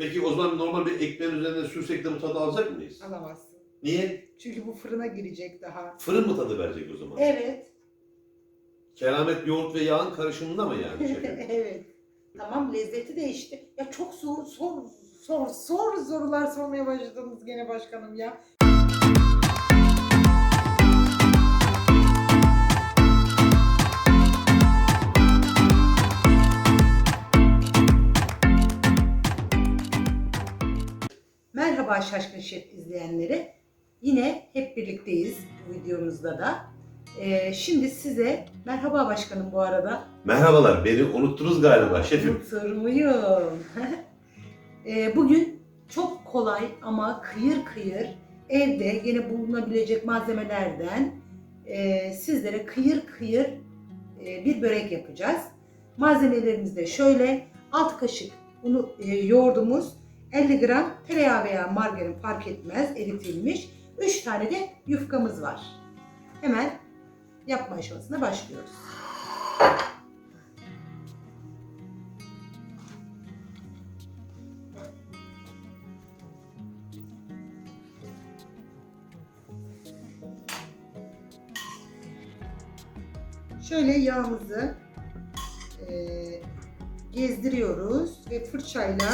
Peki o zaman normal bir ekmeğin üzerine sürsek de bu tadı alacak mıyız? Alamazsın. Niye? Çünkü bu fırına girecek daha. Fırın mı tadı verecek o zaman? Evet. Keramet yoğurt ve yağın karışımında mı yani şefim? evet. Tamam lezzeti değişti. Ya çok zor sor sor sor sorular sormaya başladınız gene başkanım ya. Şaşkın Şef izleyenleri. Yine hep birlikteyiz bu videomuzda da. Ee, şimdi size merhaba başkanım bu arada. Merhabalar, beni unuttunuz galiba şefim. Unutur muyum? Ee, bugün çok kolay ama kıyır kıyır evde gene bulunabilecek malzemelerden e, sizlere kıyır kıyır e, bir börek yapacağız. Malzemelerimiz de şöyle. Alt kaşık unu, e, yoğurdumuz, 50 gram tereyağı veya margarin fark etmez eritilmiş. 3 tane de yufkamız var. Hemen yapma aşamasına başlıyoruz. Şöyle yağımızı eee, gezdiriyoruz ve fırçayla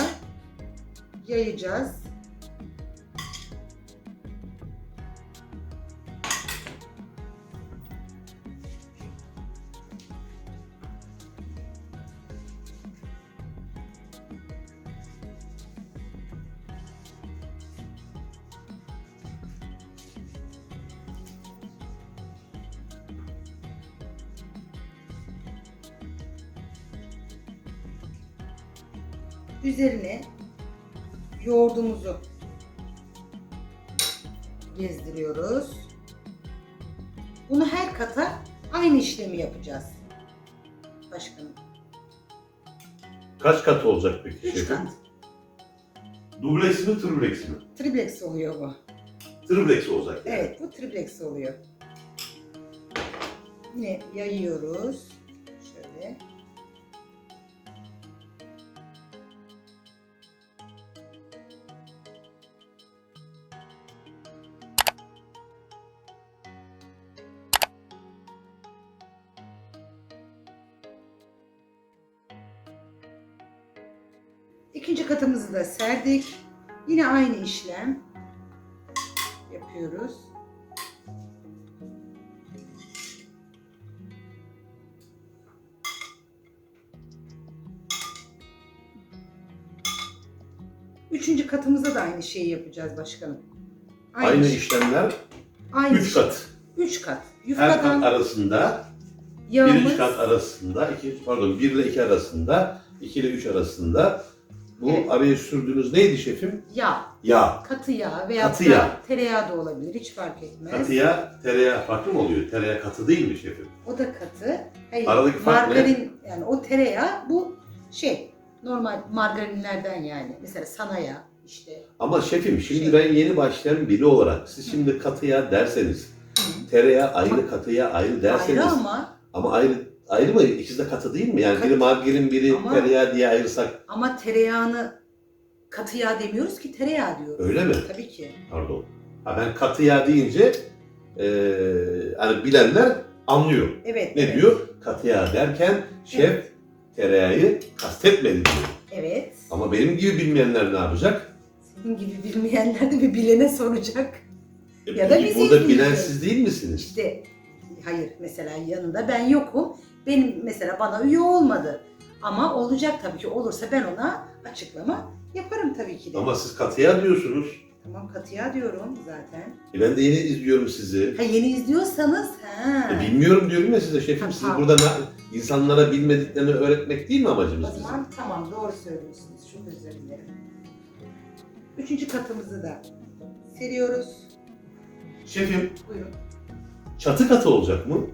yayacağız. Üzerine yoğurdumuzu gezdiriyoruz. Bunu her kata aynı işlemi yapacağız. Başkanım. Kaç kat olacak peki 3 şefim? kat. Dubleks mi, triplex mi? Triplex oluyor bu. Triplex olacak. yani. Evet bu triplex oluyor. Yine yayıyoruz. İkinci katımızı da serdik. Yine aynı işlem yapıyoruz. Üçüncü katımıza da aynı şeyi yapacağız başkanım. Aynı iş- işlemler Aynı 3 iş- kat. Üç kat. Her Yufkadan kat arasında, yağımız, 1 kat arasında, iki, pardon 1 ile 2 arasında, 2 ile 3 arasında bu Evet. araya sürdüğünüz neydi şefim? yağ, Yağ. katı yağ veya Katı yağ. tereyağı da olabilir hiç fark etmez. Katı yağ, tereyağı farklı mı oluyor? Tereyağı katı değil mi şefim? O da katı. Hayır, Aradaki fark ne? margarin yani o tereyağı bu şey normal margarinlerden yani. Mesela sana yağ işte. Ama şefim şimdi Şey- ben yeni başlayan biri olarak siz şimdi katı yağ derseniz, tereyağı ayrı, katı yağ ayrı derseniz Ayrı ama ama ayrı ayrı mı? İkisi de katı değil mi? Yani biri Katı. margarin, biri Ama- tereyağı diye ayırsak ama tereyağını katı yağ demiyoruz ki tereyağı diyoruz. öyle mi? Tabii ki. Pardon. Ha ben katı yağ deyince eee hani bilenler anlıyor. Evet. Ne evet. diyor? Katı yağ derken şef tereyağı kastetmedi diyor. Evet. Ama benim gibi bilmeyenler ne yapacak? Senin gibi bilmeyenler de bir bilene soracak. E, Ya da peki bizi burada izleyecek. bilen siz değil misiniz? İşte hayır mesela yanında ben yokum. Benim mesela bana üye olmadı. Ama olacak tabii ki olursa ben ona açıklama yaparım tabii ki de. Ama siz katı yağ diyorsunuz. Tamam katıya diyorum zaten. E ben de yeni izliyorum sizi. Ha yeni izliyorsanız ha. E bilmiyorum diyorum ya size şefim. Siz Ha. burada na- insanlara bilmediklerini öğretmek değil mi amacımız O bizim? tamam doğru söylüyorsunuz. Çok özür dilerim. Üçüncü katımızı da seriyoruz. Şefim Buyurun. Çatı katı olacak mı?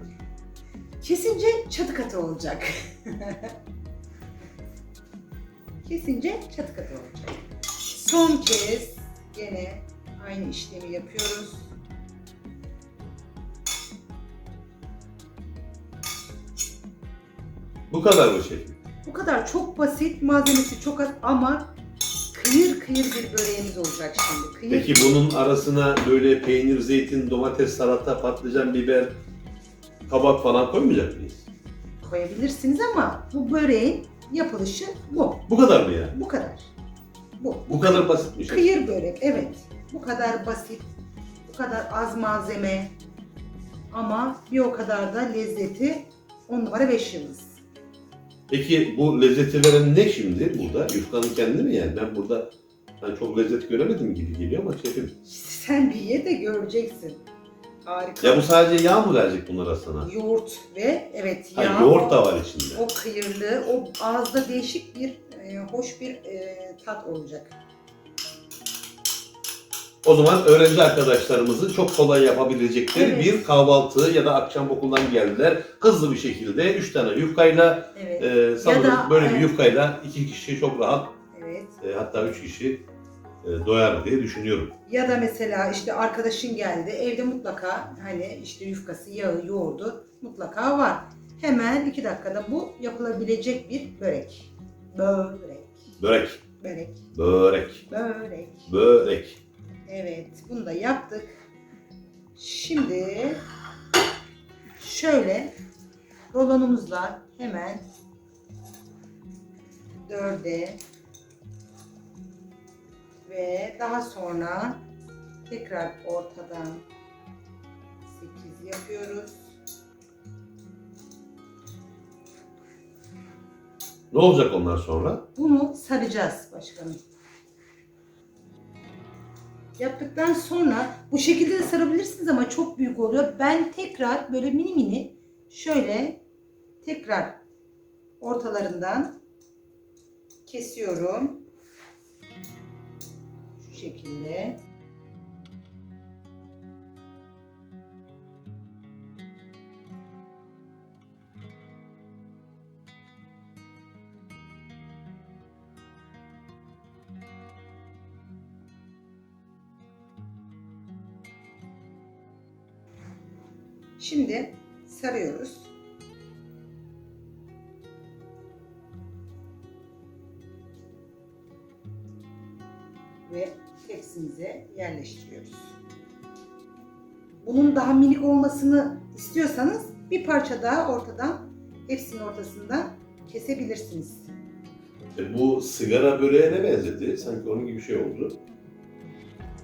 Kesince çatı katı olacak. Kesince çatı katı olacak. Son kez gene aynı işlemi yapıyoruz. Bu kadar mı şefim? Bu kadar çok basit, malzemesi çok az ama kıyır kıyır bir böreğimiz olacak şimdi. Kıyır Peki bunun arasına böyle peynir, zeytin, domates, salata, patlıcan, biber, kabak falan koymayacak mıyız? koyabilirsiniz ama bu böreğin yapılışı bu. Bu kadar mı ya? Bu kadar. Bu. Bu kadar basitmiş. Kıyır börek evet. Bu kadar basit. Bu kadar az malzeme. Ama bir o kadar da lezzeti 10 numara 5 yıldız. Peki bu lezzeti veren ne şimdi burada? Yufkanın kendi mi yani? Ben burada hani çok lezzet göremedim gibi geliyor ama şefim. Sen bir ye de göreceksin. Harika. Ya bu sadece yağ mı verecek bunlara sana? Yoğurt ve evet yağ. yoğurt da var içinde. O kıyırlı, o ağızda değişik bir, e, hoş bir e, tat olacak. O zaman öğrenci arkadaşlarımızın çok kolay yapabilecekleri Evet. bir kahvaltı ya da akşam okuldan geldiler. Hızlı bir şekilde 3 tane yufkayla Evet. e, sanırım da, böyle bir e, yufkayla iki kişi çok rahat Evet. e, hatta 3 kişi e, doyar diye düşünüyorum. Ya da mesela işte arkadaşın geldi, evde mutlaka hani işte yufkası, yağı, yoğurdu mutlaka var. Hemen iki dakikada bu yapılabilecek bir börek. Börek, Börek, börek, börek, börek. börek. Evet, bunu da yaptık. Şimdi şöyle rolonumuzla hemen dörde ve daha sonra tekrar ortadan 8 yapıyoruz. Ne olacak ondan sonra? Bunu saracağız başkanım. Yaptıktan sonra bu şekilde de sarabilirsiniz ama çok büyük oluyor. Ben tekrar böyle mini mini şöyle tekrar ortalarından kesiyorum. Şu şekilde. Şimdi sarıyoruz. Ve tepsimize yerleştiriyoruz. Bunun daha minik olmasını istiyorsanız bir parça daha ortadan hepsinin ortasından kesebilirsiniz. E, bu sigara böreğine benzedi. Sanki onun gibi bir şey oldu.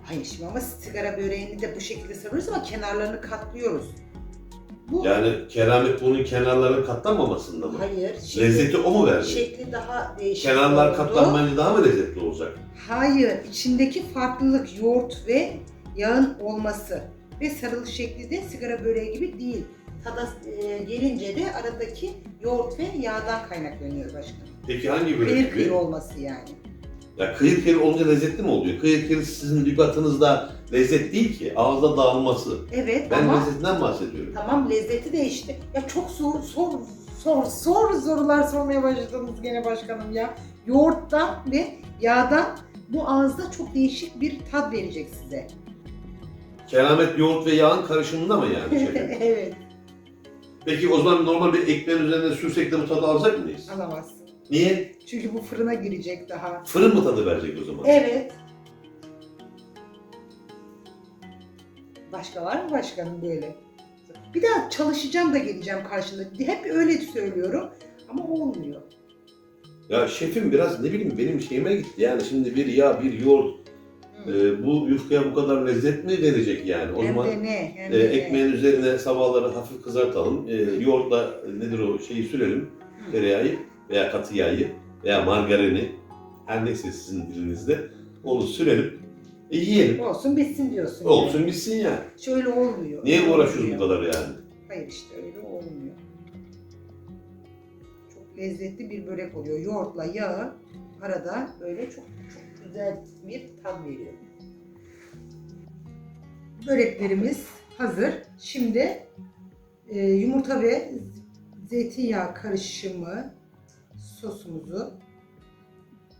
Hayır şimdi ama sigara böreğini de bu şekilde sarıyoruz ama kenarlarını katlıyoruz. Bu Yani keramet bunun kenarları katlanmamasında mı? hayır. Şimdi Lezzeti o mu verdi? şekli daha değişik Kenarlar oldu. katlanmayınca daha mı lezzetli olacak? Hayır, içindeki farklılık yoğurt ve yağın olması ve sarılış şekli de sigara böreği gibi değil. Tada e, gelince de aradaki yoğurt ve yağdan kaynaklanıyor başkanım. Peki hangi börek Kıyır gibi? olması yani. Ya kıyır kıyır olunca lezzetli mi oluyor? Kıyır kıyır sizin lügatınızda lezzet değil ki. Ağızda dağılması. Evet Ben ama lezzetinden bahsediyorum. tamam lezzeti değişti. Ya çok zor, zor, zor, zor sorular sormaya başladınız gene başkanım ya. Yoğurttan ve yağdan bu ağızda çok değişik bir tat verecek size. Keramet yoğurt ve yağın karışımında mı yani? şefim? evet, Peki o zaman normal bir ekmeğin üzerine sürsek de bu tadı alacak mıyız? alamazsın. Niye? Çünkü bu fırına girecek daha. Fırın mı tadı verecek o zaman? Evet. Başka var mı başkanım böyle? Bir daha çalışacağım da geleceğim karşında. Hep öyle söylüyorum ama olmuyor. Ya şefim biraz ne bileyim benim şeyime gitti. Yani şimdi bir yağ, bir yoğurt e, bu yufkaya bu kadar lezzet mi verecek yani? O hem zaman de ne? Hem e, de ne. ekmeğin üzerine sabahları hafif kızartalım. E, yoğurtla nedir o şeyi sürelim. Tereyağı veya katı yağı veya margarini her neyse sizin dilinizde onu sürelim. E, yiyelim. Olsun bitsin diyorsun. Olsun yani. bitsin ya. Şöyle olmuyor. Niye Öyle uğraşıyoruz bu kadar yani? Hayır işte öyle olmuyor. Çok lezzetli bir börek oluyor. Yoğurtla yağı arada böyle çok çok güzel bir tat veriyor. Böreklerimiz hazır. Şimdi e, yumurta ve zeytinyağı karışımı sosumuzu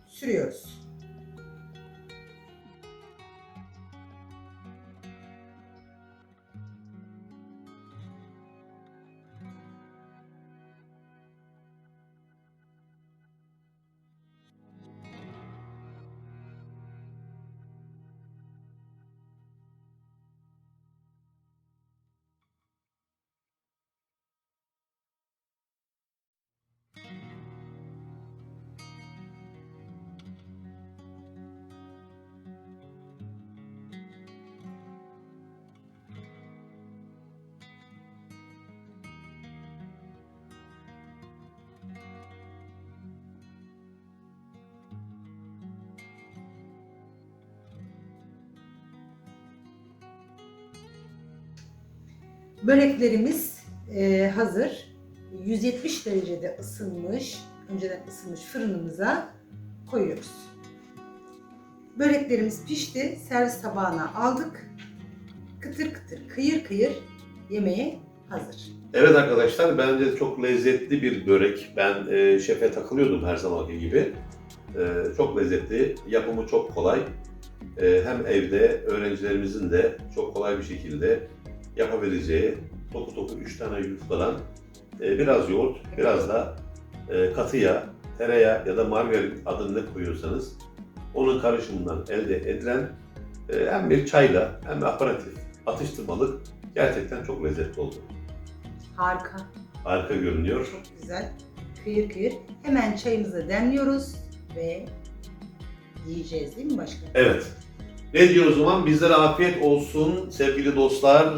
sürüyoruz. Böreklerimiz e, hazır. 170 derecede ısınmış, önceden ısınmış fırınımıza koyuyoruz. Böreklerimiz pişti. Servis tabağına aldık. Kıtır kıtır, kıyır kıyır yemeğe hazır. Evet arkadaşlar bence çok lezzetli bir börek. Ben e, şefe takılıyordum her zamanki gibi. E, çok lezzetli, yapımı çok kolay. E, hem evde öğrencilerimizin de çok kolay bir şekilde yapabileceği topu topu 3 tane yufkadan e, biraz yoğurt, biraz da e, katı yağ, tereyağı ya da margarin adını ne koyuyorsanız onun karışımından elde edilen e, hem bir çayla hem de aparatif atıştırmalık gerçekten çok lezzetli oldu. Harika, Harika görünüyor. çok güzel. Kıyır kıyır. Hemen çayımızı demliyoruz ve yiyeceğiz değil mi başkanım? Evet. Ne diyoruz o zaman? Bizlere afiyet olsun sevgili dostlar.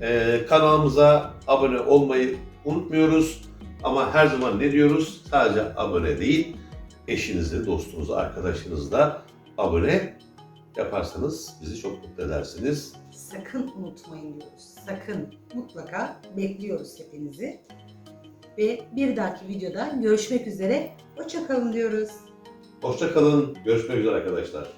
Ee, kanalımıza abone olmayı unutmuyoruz. Ama her zaman ne diyoruz? Sadece abone değil, eşinizi, dostunuzu, arkadaşınızı da abone yaparsanız bizi çok mutlu edersiniz. Sakın unutmayın diyoruz. Sakın. Mutlaka bekliyoruz hepinizi. Ve bir dahaki videoda görüşmek üzere. Hoşçakalın diyoruz. Hoşça kalın. Görüşmek üzere arkadaşlar.